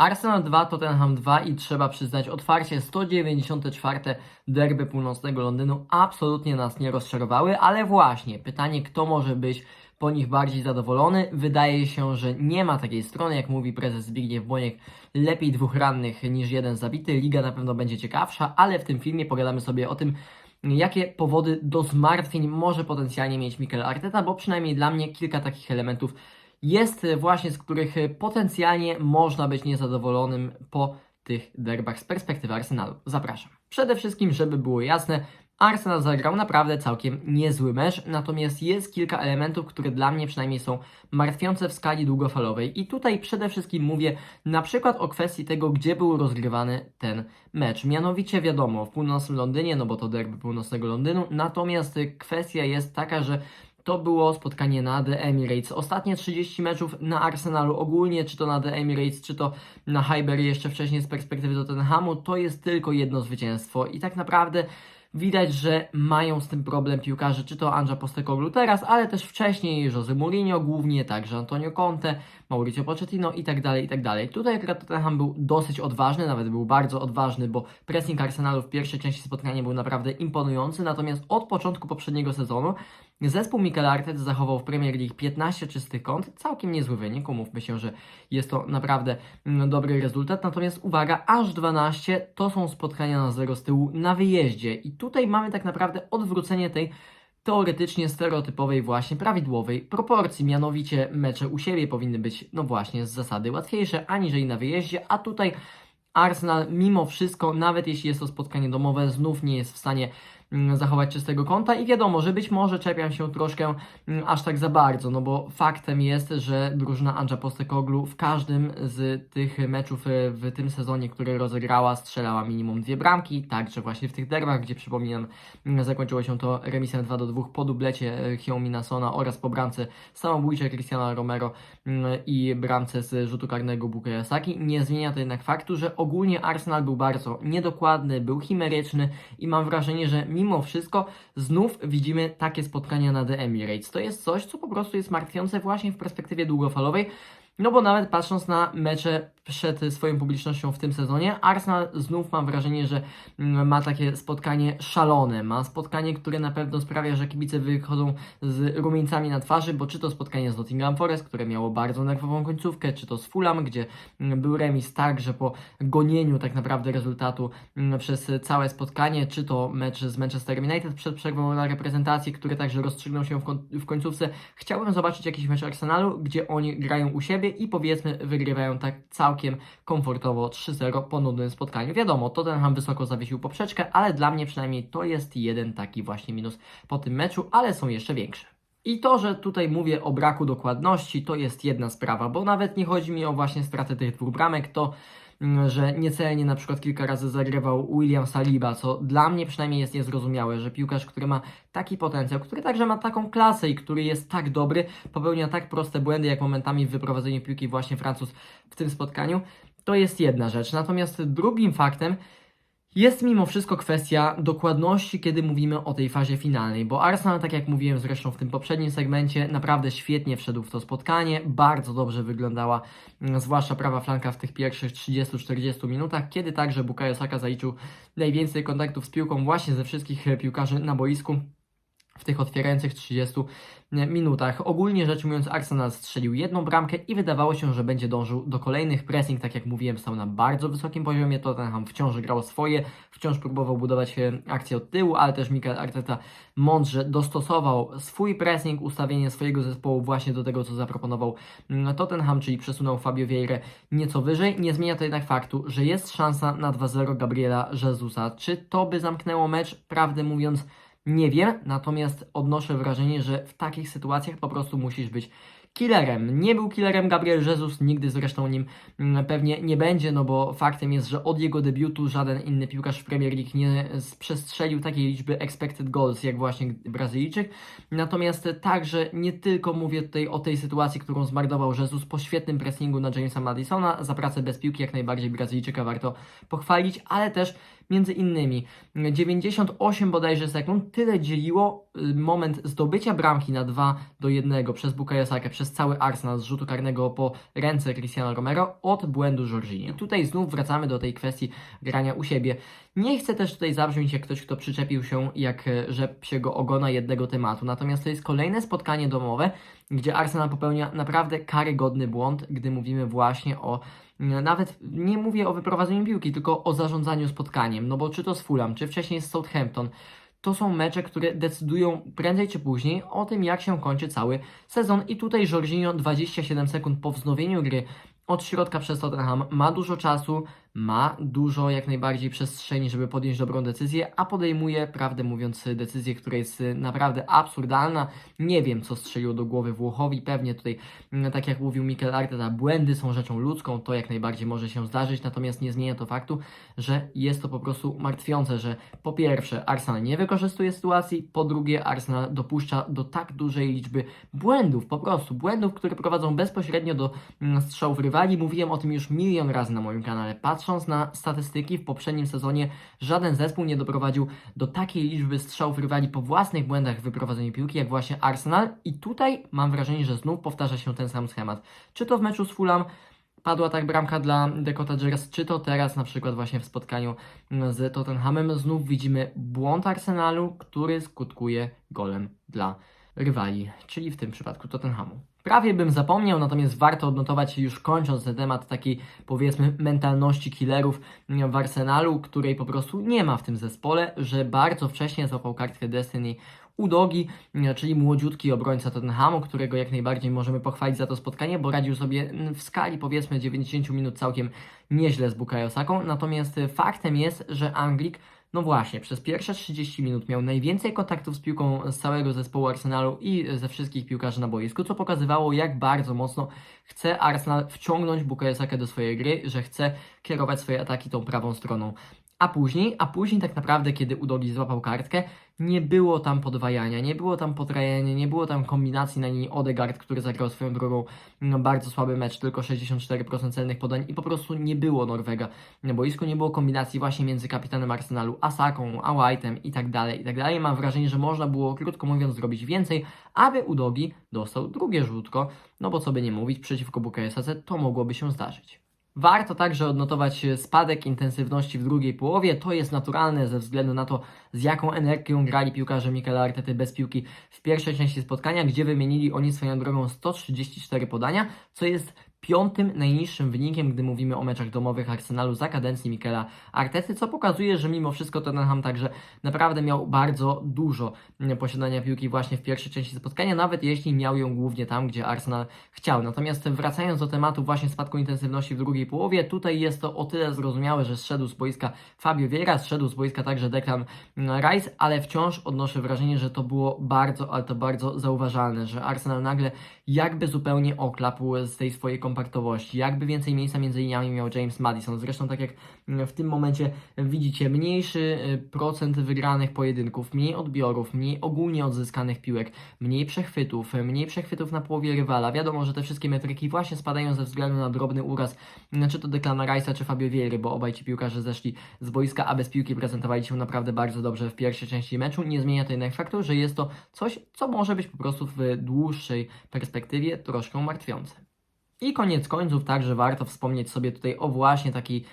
Arsenal 2, Tottenham 2 i trzeba przyznać otwarcie 194 derby północnego Londynu absolutnie nas nie rozczarowały, ale właśnie pytanie, kto może być po nich bardziej zadowolony? Wydaje się, że nie ma takiej strony, jak mówi prezes Zbigniew Boniek, lepiej dwóch rannych niż jeden zabity. Liga na pewno będzie ciekawsza, ale w tym filmie pogadamy sobie o tym, jakie powody do zmartwień może potencjalnie mieć Mikel Arteta, bo przynajmniej dla mnie kilka takich elementów jest właśnie, z których potencjalnie można być niezadowolonym po tych derbach z perspektywy Arsenalu. Zapraszam. Przede wszystkim, żeby było jasne, Arsenal zagrał naprawdę całkiem niezły mecz, natomiast jest kilka elementów, które dla mnie przynajmniej są martwiące w skali długofalowej. I tutaj przede wszystkim mówię na przykład o kwestii tego, gdzie był rozgrywany ten mecz. Mianowicie wiadomo, w północnym Londynie, no bo to derby północnego Londynu, natomiast kwestia jest taka, że to było spotkanie na The Emirates. Ostatnie 30 meczów na Arsenalu ogólnie, czy to na The Emirates, czy to na Highbury jeszcze wcześniej z perspektywy Tottenhamu, to jest tylko jedno zwycięstwo. I tak naprawdę widać, że mają z tym problem piłkarze, czy to Andrza Postecoglou teraz, ale też wcześniej Jose Mourinho, głównie także Antonio Conte, Mauricio Pochettino i tak dalej, i tak dalej. Tutaj akurat Tottenham był dosyć odważny, nawet był bardzo odważny, bo pressing Arsenalu w pierwszej części spotkania był naprawdę imponujący, natomiast od początku poprzedniego sezonu Zespół Mikel Arteta zachował w Premier League 15 czystych kąt, całkiem niezły wynik, umówmy się, że jest to naprawdę mm, dobry rezultat, natomiast uwaga, aż 12 to są spotkania na zero z tyłu na wyjeździe. I tutaj mamy tak naprawdę odwrócenie tej teoretycznie stereotypowej właśnie prawidłowej proporcji, mianowicie mecze u siebie powinny być no właśnie z zasady łatwiejsze aniżeli na wyjeździe, a tutaj Arsenal mimo wszystko, nawet jeśli jest to spotkanie domowe, znów nie jest w stanie zachować czystego konta i wiadomo, że być może czepiam się troszkę mm, aż tak za bardzo, no bo faktem jest, że drużyna Andrza Postecoglou w każdym z tych meczów e, w tym sezonie, który rozegrała, strzelała minimum dwie bramki, także właśnie w tych derbach, gdzie przypominam, mm, zakończyło się to remisem 2 do 2 po dublecie e, Heung-Mina Sona oraz po bramce samobójczej Cristiano Romero mm, i bramce z rzutu karnego Bukayo. Nie zmienia to jednak faktu, że ogólnie Arsenal był bardzo niedokładny, był chimeryczny i mam wrażenie, że mimo wszystko znów widzimy takie spotkania na The Emirates. To jest coś, co po prostu jest martwiące właśnie w perspektywie długofalowej, no bo nawet patrząc na mecze przed swoją publicznością w tym sezonie, Arsenal znów mam wrażenie, że mm, ma takie spotkanie szalone. Ma spotkanie, które na pewno sprawia, że kibice wychodzą z rumieńcami na twarzy, bo czy to spotkanie z Nottingham Forest, które miało bardzo nerwową końcówkę, czy to z Fulham, gdzie mm, był remis tak, że po gonieniu tak naprawdę rezultatu mm, przez całe spotkanie, czy to mecz z Manchester United przed przerwą na reprezentacji, który także rozstrzygnął się w, koń w końcówce. Chciałbym zobaczyć jakiś mecz Arsenalu, gdzie oni grają u siebie i powiedzmy wygrywają tak całkiem komfortowo 3-0 po nudnym spotkaniu. Wiadomo, Tottenham wysoko zawiesił poprzeczkę, ale dla mnie przynajmniej to jest jeden taki właśnie minus po tym meczu, ale są jeszcze większe. I to, że tutaj mówię o braku dokładności, to jest jedna sprawa, bo nawet nie chodzi mi o właśnie stratę tych dwóch bramek, to że niecelnie na przykład kilka razy zagrywał William Saliba, co dla mnie przynajmniej jest niezrozumiałe, że piłkarz, który ma taki potencjał, który także ma taką klasę i który jest tak dobry, popełnia tak proste błędy, jak momentami w wyprowadzeniu piłki właśnie Francuz w tym spotkaniu, to jest jedna rzecz. Natomiast drugim faktem jest mimo wszystko kwestia dokładności, kiedy mówimy o tej fazie finalnej, bo Arsenal, tak jak mówiłem zresztą w tym poprzednim segmencie, naprawdę świetnie wszedł w to spotkanie, bardzo dobrze wyglądała, mm, zwłaszcza prawa flanka w tych pierwszych 30-40 minutach, kiedy także Bukayo Saka zaliczył najwięcej kontaktów z piłką właśnie ze wszystkich piłkarzy na boisku w tych otwierających 30 minutach. Ogólnie rzecz ujmując, Arsenal strzelił jedną bramkę i wydawało się, że będzie dążył do kolejnych pressing. Tak jak mówiłem, stał na bardzo wysokim poziomie. Tottenham wciąż grał swoje, wciąż próbował budować e, akcję od tyłu, ale też Mikel Arteta mądrze dostosował swój pressing, ustawienie swojego zespołu właśnie do tego, co zaproponował mm, Tottenham, czyli przesunął Fabio Vieira nieco wyżej. Nie zmienia to jednak faktu, że jest szansa na 2-0 Gabriela Jezusa. Czy to by zamknęło mecz? Prawdę mówiąc, nie wiem, natomiast odnoszę wrażenie, że w takich sytuacjach po prostu musisz być killerem. Nie był killerem Gabriel Jesus, nigdy zresztą nim mm, pewnie nie będzie, no bo faktem jest, że od jego debiutu żaden inny piłkarz w Premier League nie przestrzelił takiej liczby expected goals jak właśnie Brazylijczyk. Natomiast także nie tylko mówię tutaj o tej sytuacji, którą zmarnował Jesus po świetnym pressingu na Jamesa Madisona, za pracę bez piłki jak najbardziej Brazylijczyka warto pochwalić, ale też między innymi 98 bodajże sekund, tyle dzieliło y, moment zdobycia bramki na 2 do 1 przez Bukayo Sakę przez cały Arsenal z rzutu karnego po ręce Cristiano Romero od błędu Jorginho. I tutaj znów wracamy do tej kwestii grania u siebie. Nie chcę też tutaj zabrzmieć jak ktoś, kto przyczepił się jak e, rzep się go ogona jednego tematu. Natomiast to jest kolejne spotkanie domowe, gdzie Arsenal popełnia naprawdę karygodny błąd, gdy mówimy właśnie o nawet nie mówię o wyprowadzeniu piłki, tylko o zarządzaniu spotkaniem. No bo czy to z Fulham, czy wcześniej z Southampton, to są mecze, które decydują prędzej czy później o tym, jak się kończy cały sezon. I tutaj Jorginho 27 sekund po wznowieniu gry od środka przez Tottenham ma dużo czasu, ma dużo jak najbardziej przestrzeni, żeby podjąć dobrą decyzję, a podejmuje, prawdę mówiąc, decyzję, która jest naprawdę absurdalna. Nie wiem, co strzeliło do głowy Włochowi. Pewnie tutaj, mm, tak jak mówił Mikel Arteta, błędy są rzeczą ludzką, to jak najbardziej może się zdarzyć, natomiast nie zmienia to faktu, że jest to po prostu martwiące, że po pierwsze Arsenal nie wykorzystuje sytuacji, po drugie Arsenal dopuszcza do tak dużej liczby błędów, po prostu błędów, które prowadzą bezpośrednio do mm, strzałów rywali. Mówiłem o tym już milion razy na moim kanale. Patrząc na statystyki, w poprzednim sezonie żaden zespół nie doprowadził do takiej liczby strzałów rywali po własnych błędach w wyprowadzeniu piłki, jak właśnie Arsenal. I tutaj mam wrażenie, że znów powtarza się ten sam schemat. Czy to w meczu z Fulham, padła tak bramka dla The Cottagers, czy to teraz na przykład właśnie w spotkaniu z Tottenhamem znów widzimy błąd Arsenalu, który skutkuje golem dla rywali, czyli w tym przypadku Tottenhamu. Prawie bym zapomniał, natomiast warto odnotować już kończąc ten temat takiej powiedzmy mentalności killerów w Arsenalu, której po prostu nie ma w tym zespole, że bardzo wcześnie złapał kartkę Destiny Udogi, czyli młodziutki obrońca Tottenhamu, którego jak najbardziej możemy pochwalić za to spotkanie, bo radził sobie w skali powiedzmy 90 minut całkiem nieźle z Bukayo Saką. Natomiast faktem jest, że Anglik no właśnie, przez pierwsze 30 minut miał najwięcej kontaktów z piłką z całego zespołu Arsenalu i ze wszystkich piłkarzy na boisku, co pokazywało, jak bardzo mocno chce Arsenal wciągnąć Bukayo do swojej gry, że chce kierować swoje ataki tą prawą stroną. A później, a później tak naprawdę, kiedy Udogi złapał kartkę, nie było tam podwajania, nie było tam potrajania, nie było tam kombinacji na linii Odegaard, który zagrał swoją drogą no, bardzo słaby mecz, tylko 64% celnych podań i po prostu nie było Norwega na boisku, nie było kombinacji właśnie między kapitanem Arsenalu, Asaką, a White'em i tak dalej, i tak dalej. Mam wrażenie, że można było, krótko mówiąc, zrobić więcej, aby Udogi dostał drugie rzutko, no bo co by nie mówić, przeciwko Bukayo to mogłoby się zdarzyć. Warto także odnotować spadek intensywności w drugiej połowie. To jest naturalne ze względu na to, z jaką energią grali piłkarze Mikela Artety bez piłki w pierwszej części spotkania, gdzie wymienili oni swoją drogą 134 podania, co jest piątym najniższym wynikiem, gdy mówimy o meczach domowych Arsenalu za kadencji Mikela Artety, co pokazuje, że mimo wszystko Tottenham także naprawdę miał bardzo dużo posiadania piłki właśnie w pierwszej części spotkania, nawet jeśli miał ją głównie tam, gdzie Arsenal chciał. Natomiast wracając do tematu właśnie spadku intensywności w drugiej połowie, tutaj jest to o tyle zrozumiałe, że zszedł z boiska Fabio Vieira, zszedł z boiska także Declan Rice, ale wciąż odnoszę wrażenie, że to było bardzo, ale to bardzo zauważalne, że Arsenal nagle jakby zupełnie oklapł z tej swojej kompaktowości, jakby więcej miejsca między liniami miał James Madison. Zresztą tak jak w tym momencie widzicie, mniejszy y, procent wygranych pojedynków, mniej odbiorów, mniej ogólnie odzyskanych piłek, mniej przechwytów, mniej przechwytów na połowie rywala. Wiadomo, że te wszystkie metryki właśnie spadają ze względu na drobny uraz, czy to Declana Rice'a, czy Fabio Viery, bo obaj ci piłkarze zeszli z boiska, a bez piłki prezentowali się naprawdę bardzo dobrze w pierwszej części meczu. Nie zmienia to jednak faktu, że jest to coś, co może być po prostu w dłuższej perspektywie troszkę martwiące. I koniec końców także warto wspomnieć sobie tutaj o właśnie takiej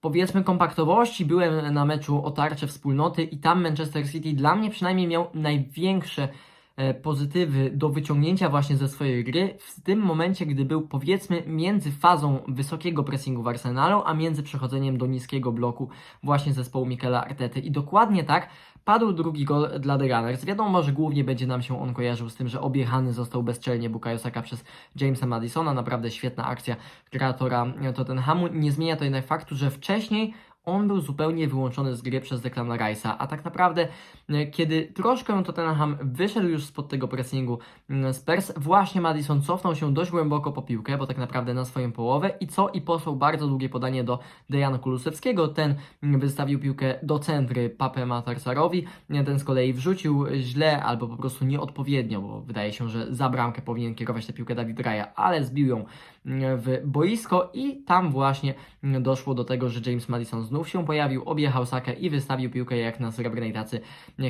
powiedzmy kompaktowości. Byłem na meczu o tarcze wspólnoty i tam Manchester City dla mnie przynajmniej miał największe e, pozytywy do wyciągnięcia właśnie ze swojej gry w tym momencie, gdy był powiedzmy między fazą wysokiego pressingu w Arsenalu, a między przechodzeniem do niskiego bloku właśnie zespołu Mikela Artety. I dokładnie tak Padł drugi gol dla The Gunners. Wiadomo, że głównie będzie nam się on kojarzył z tym, że objechany został bezczelnie Bukayo Saka przez Jamesa Madisona. Naprawdę świetna akcja kreatora Tottenhamu. Nie zmienia to jednak faktu, że wcześniej on był zupełnie wyłączony z gry przez Declana Rice'a, a tak naprawdę e, kiedy troszkę Tottenham wyszedł już spod tego pressingu mm, Spurs, właśnie Madison cofnął się dość głęboko po piłkę, bo tak naprawdę na swoją połowę i co? I posłał bardzo długie podanie do Dejana Kulusewskiego, ten mm, wystawił piłkę do centry Pape Matarsarowi, ten z kolei wrzucił źle albo po prostu nieodpowiednio, bo wydaje się, że za bramkę powinien kierować tę piłkę Dawid Raya, ale zbił ją mm, w boisko i tam właśnie doszło do tego, że James Madison znów się pojawił, objechał Sakę i wystawił piłkę jak na srebrnej tacy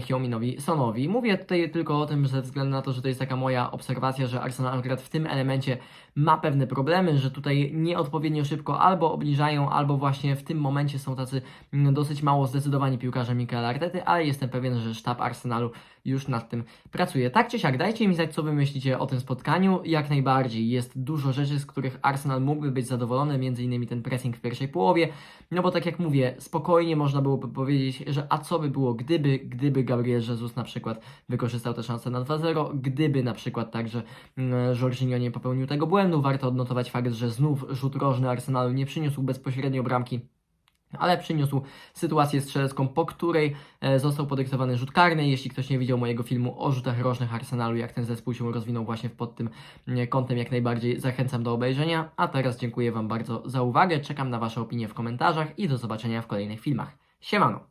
Hyominowi Sonowi. Mówię tutaj tylko o tym ze względu na to, że to jest taka moja obserwacja, że Arsenal akurat w tym elemencie ma pewne problemy, że tutaj nieodpowiednio szybko albo obniżają, albo właśnie w tym momencie są tacy dosyć mało zdecydowani piłkarze Mikel Artety, ale jestem pewien, że sztab Arsenalu już nad tym pracuje. Tak czy siak, dajcie mi znać, co wy myślicie o tym spotkaniu. Jak najbardziej jest dużo rzeczy, z których Arsenal mógłby być zadowolony, między innymi ten pressing w pierwszej połowie. No bo tak jak mówię, spokojnie można byłoby powiedzieć, że a co by było, gdyby, gdyby Gabriel Jesus na przykład wykorzystał tę szansę na 2-0, gdyby na przykład także mm, Jorginho nie popełnił tego błędu. Warto odnotować fakt, że znów rzut rożny Arsenalu nie przyniósł bezpośrednio bramki ale przyniósł sytuację strzelecką, po której e, został podyktowany rzut karny. Jeśli ktoś nie widział mojego filmu o rzutach rożnych Arsenalu, jak ten zespół się rozwinął właśnie pod tym mm, kątem, jak najbardziej zachęcam do obejrzenia. A teraz dziękuję Wam bardzo za uwagę, czekam na Wasze opinie w komentarzach i do zobaczenia w kolejnych filmach. Siemano!